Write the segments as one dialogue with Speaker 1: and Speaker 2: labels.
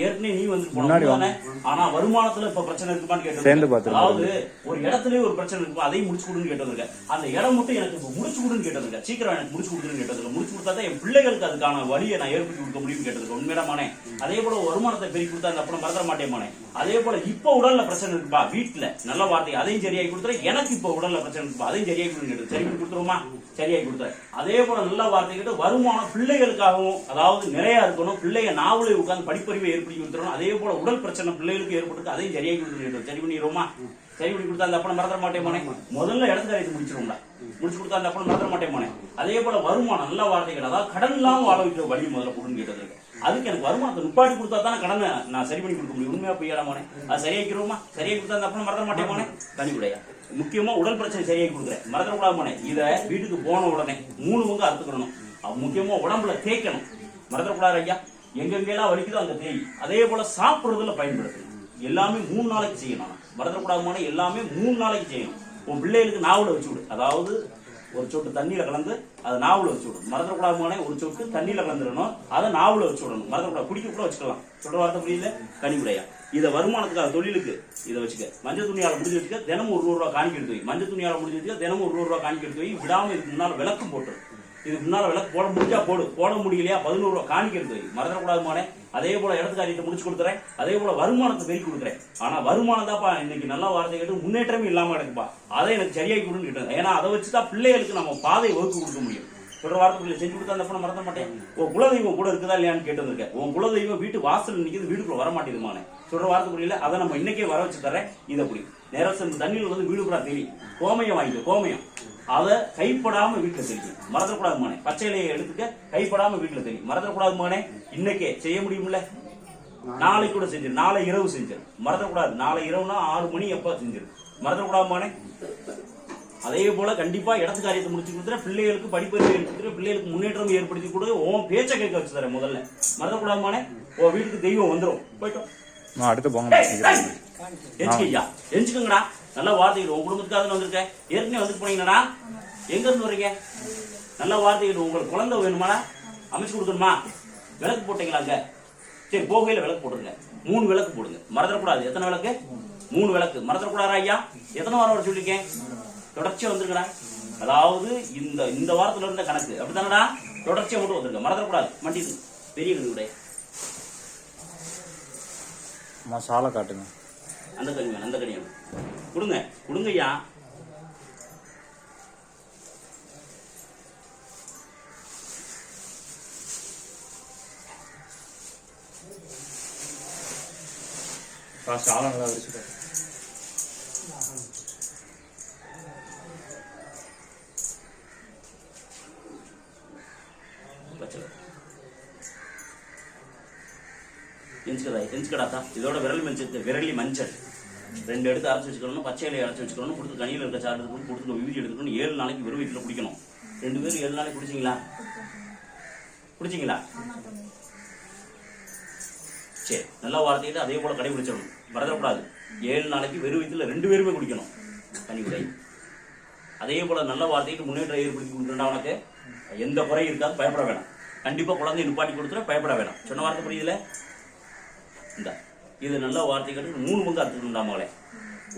Speaker 1: ஏற்கனவே நீ வந்து
Speaker 2: முன்னாடி வாங்க.
Speaker 1: ஆனா வருமானத்துல இப்ப பிரச்சனை இருக்குமான்னு கேட்டு. அதாவது ஒரு இடத்துலயே ஒரு பிரச்சனை இருக்கும்? அதையும் முடிச்சு கொடுன்னு கேட்டதுங்க அந்த இடம் மட்டும் எனக்கு இப்ப முடிச்சு கொடுன்னு கேட்டதுங்க சீக்கிரம் எனக்கு முடிச்சு கொடுக்குன்னு கேட்டதுங்க முடிச்சு கொடுத்தா தான் என் பிள்ளைகளுக்கு அதுக்கான வழியை நான் ஏற்படுத்தி கொடுக்க முடியும்னு கேட்டதுங்க உண்மையிடமானே. அதே போல வருமானத்தை பெருக்கி கொடுத்தா அந்த அப்புறம் மறந்துட மாட்டேமானே அதே போல இப்ப உடல்ல பிரச்சனை இருக்குப்பா வீட்டுல நல்ல வார்த்தை. அதையும் சரியாகி கொடுத்துறேன் எனக்கு இப்ப உடல்ல பிரச்சனை இருக்குப்பா அதையும் சரியாகி கொடுன்னு சரி கொடுத்துருமா சரியாகி கொடுத்துறேன் அதே போல நல்ல வார்த்தை கிட்ட வருமானம் பிள்ளைகளுக்காகவும் அதாவது நிறைய இருக்கணும். பிள்ளைய நாவலே உட்கார்ந்து படிப்பறிவை ஏற்படுத்தி கொடுத்துறணும் அதே போல உடல் பிரச்சனை பிள்ளைகளுக்கு ஏற்பட்டு அதையும் சரியாகி கொடுத்துருக்கோம் சரி பண்ணிடுவோமா சரி பண்ணி கொடுத்தா அந்த அப்பனை மறந்துட மாட்டேன் முதல்ல இடத்து காரியத்தை முடிச்சிருவோம்ல முடிச்சு கொடுத்தா அந்த அப்பனை மறந்துட மாட்டேன் அதே போல வருமானம் நல்ல வார்த்தைகள். அதாவது கடன் இல்லாம வாழ வைக்கிற வழி முதல்ல கொடுன்னு கேட்டது அதுக்கு எனக்கு வருமானத்தை நிப்பாட்டி கொடுத்தா தானே கடனை நான் சரி பண்ணி கொடுக்க முடியும். உண்மையா பொய்யாடா மோனே அது சரியாக்கிடுவோமா சரியாக்கி கொடுத்தா அந்த அப்பனை மறந்துட மாட்டேன் மோனே தனி விடையா முக்கியமா உடல் பிரச்சனை சரியாக்கி கொடுக்குறேன். மறந்துடக்கூடாது மோனே இதை வீட்டுக்கு போன உடனே மூணு பங்கு அறுத்துக்கிடணும் அது முக்கியமா உடம்புல தேய்க்கணும். மறந்துடக்கூடாது ஐயா. எங்கெங்கெல்லாம் வலிக்குதோ அங்க தேய் அதே போல சாப்பிடுறதுல பயன்படுது எல்லாமே மூணு நாளைக்கு செய்யணும். மறந்துடக்கூடாதுமான எல்லாமே மூணு நாளைக்கு செய்யணும். உன் பிள்ளைகளுக்கு நாவல வச்சு விடு. அதாவது ஒரு சொட்டு தண்ணியில கலந்து அதை நாவல வச்சு விடும் மறந்துடக்கூடாதுமானே ஒரு சொட்டு தண்ணியில கலந்துடணும். அதை நாவல வச்சு விடணும். மறந்துடக்கூடாது குடிக்க கூட வச்சுக்கலாம். சொல்ற வார்த்தை புரியல? கனிமுடையா இதை வருமானத்துக்காக தொழிலுக்கு இதை வச்சுக்க. மஞ்சள் துணியால முடிஞ்சு வச்சுக்க தினமும் ஒரு ரூபா காணிக்க எடுத்து வை. மஞ்சள் துணியால் முடிஞ்சு வச்சுக்க தினமும் ஒரு ரூபா காணிக்க எடுத்து வை. விடாம இதுக்கு முன்னால் விளக்கு போட்டுரு. இதுக்கு முன்னால விளக்கு போட முடிஞ்சா போடு. போட முடியலையா? பதினோரு ரூபா காணிக்க எடுத்து மறந்துடக்கூடாதுமானே அதே போல இடத்து காரியத்தை முடிச்சு கொடுத்துறேன் அதே போல வருமானத்தை பெருக்கி கொடுக்குறேன். ஆனா வருமானம் தான்ப்பா இன்னைக்கு நல்ல வார்த்தை கேட்டு முன்னேற்றமே இல்லாம கிடக்குப்பா. அதை எனக்கு சரியாக்கி கொடுன்னு கேட்டேன். ஏன்னா அதை வச்சுதான் பிள்ளைகளுக்கு நம்ம பாதையை வகுத்து கொடுக்க முடியும். சொல்ற வார்த்தைகளை செஞ்சு கொடுத்தா அந்த பணம் மறந்த மாட்டேன். உன் குலதெய்வம் கூட இருக்குதா இல்லையான்னு கேட்டுருக்கேன் உன் குலதெய்வம் வீட்டு வாசல் நிற்கிறது வீட்டுக்குள்ள வர மாட்டேங்குதுமானே சொல்ற வார்த்தை அதை நம்ம இன்னைக்கே வர வச்சு தரேன் இதை புரியும் நேரம் தண்ணியில் வந்து வீடு கூட தெரியும் கோமயம் வாங்கிக்க கோமயம். அதை கைப்படாம வீட்டுல தெரியும் மறந்துடக்கூடாது மானே பச்சை இலையை எடுத்துக்க கைப்படாம வீட்டுல தெரியும் மறந்துடக்கூடாது மானே இன்னைக்கே செய்ய முடியும்ல? நாளைக்கு கூட செஞ்சிரு. நாளை இரவு செஞ்சிரு. மறந்துடக்கூடாது. நாளை இரவுனா ஆறு மணி எப்ப செஞ்சிரு? மறந்துடக்கூடாது மானே அதே போல கண்டிப்பா இடத்து காரியத்தை முடிச்சு கொடுத்துற பிள்ளைகளுக்கு படிப்பறிவு ஏற்படுத்துற பிள்ளைகளுக்கு முன்னேற்றம் ஏற்படுத்தி கொடு. உன் பேச்சை கேட்க வச்சு தரேன் முதல்ல. மறந்துடக்கூடாதுமானே. உன் வீட்டுக்கு தெய்வம் வந்துடும் போயிட்டோம்.
Speaker 2: நான் அடுத்து போங்க
Speaker 1: எஞ்சிக்கையா எஞ்சுக்குங்கடா நல்ல வார்த்தைகள் உங்க குடும்பத்துக்காக வந்திருக்கேன் ஏற்கனவே வந்துட்டு போனீங்கடா எங்க இருந்து வர்றீங்க? நல்ல வார்த்தைகள் உங்களுக்கு குழந்தை வேணுமாடா? அமைச்சு கொடுக்கணுமா? விளக்கு போட்டீங்களா அங்க? சரி போகையில விளக்கு போட்டுருங்க. மூணு விளக்கு போடுங்க. மறந்துடக்கூடாது. எத்தனை விளக்கு? மூணு விளக்கு. மறந்துடக்கூடாதா ஐயா? எத்தனை வாரம் வர சொல்லியிருக்கேன் தொடர்ச்சியா வந்துருங்கடா அதாவது இந்த இந்த வாரத்துல இருந்த கணக்கு. அப்படித்தானடா? தொடர்ச்சியா மட்டும் வந்துருங்க. மறந்துடக்கூடாது. மண்டிது பெரிய கணக்கு
Speaker 2: அம்மா சாலை காட்டுங்க.
Speaker 1: அந்த கனி வேணும் அந்த கனி வேணும் கொடுங்க கொடுங்க ஐயா
Speaker 2: சாலை நல்லா.
Speaker 1: வச்சுக்க எஞ்சுக்கடா எஞ்சுக்கடாத்தா இதோட விரல் மஞ்சள் விரலி மஞ்சள். ரெண்டு எடுத்து அரைச்சி வச்சுக்கணும் பச்சை இலையை அரைச்சி வச்சுக்கணும் கொடுத்து கனியில் இருக்க சாறு எடுத்துக்கணும் கொடுத்து விபூதி எடுத்துக்கணும் ஏழு நாளைக்கு வெறும் வீட்டில் குடிக்கணும். ரெண்டு பேரும் ஏழு நாளைக்கு குடிச்சிங்களா? குடிச்சிங்களா? சரி நல்ல வார்த்தையிட்டு அதே போல கடைபிடிச்சிடணும் மறந்துடக்கூடாது ஏழு நாளைக்கு வெறும் வயிற்றுல ரெண்டு பேருமே குடிக்கணும். தனி விடை அதே போல நல்ல வார்த்தைக்கு முன்னேற்றம் ஏற்படுத்தி கொடுத்துட்டா உனக்கு? எந்த குறையும் இருக்காது பயப்பட வேணாம். கண்டிப்பா குழந்தைய நிப்பாட்டி கொடுத்துட பயப்பட வேணாம். சொன்ன வார்த்தை புரியுதுல? இந்த. இது நல்ல வார்த்தை கேட்டு மூணு பங்கு அறுத்துக்கணும்டா மகளே.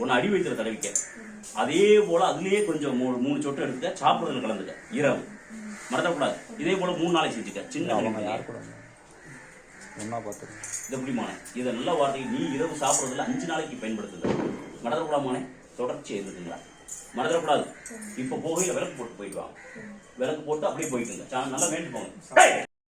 Speaker 1: ஒன்னு அடி வயிற்றுல தடவிக்க. அதே போல அதுலயே கொஞ்சம் மூணு மூணு சொட்டு எடுத்துக்க சாப்பிடுறதுல கலந்துக்க. இரவு. மறந்துடக்கூடாது. இதே போல மூணு நாளைக்கு செஞ்சுக்க. சின்ன
Speaker 2: ஒன்றா பார்த்துருங்க
Speaker 1: இது எப்படிமான இதை நல்ல வார்த்தை நீ இரவு சாப்பிடுறதுல அஞ்சு நாளைக்கு பயன்படுத்துது மறந்துடக்கூடாமானே தொடர்ச்சி எழுதுங்களா மறந்துடக்கூடாது. இப்ப போகையில விளக்கு போட்டு போயிட்டு வாங்க விளக்கு போட்டு அப்படியே போயிட்டுங்க நல்லா வேண்டி போங்க.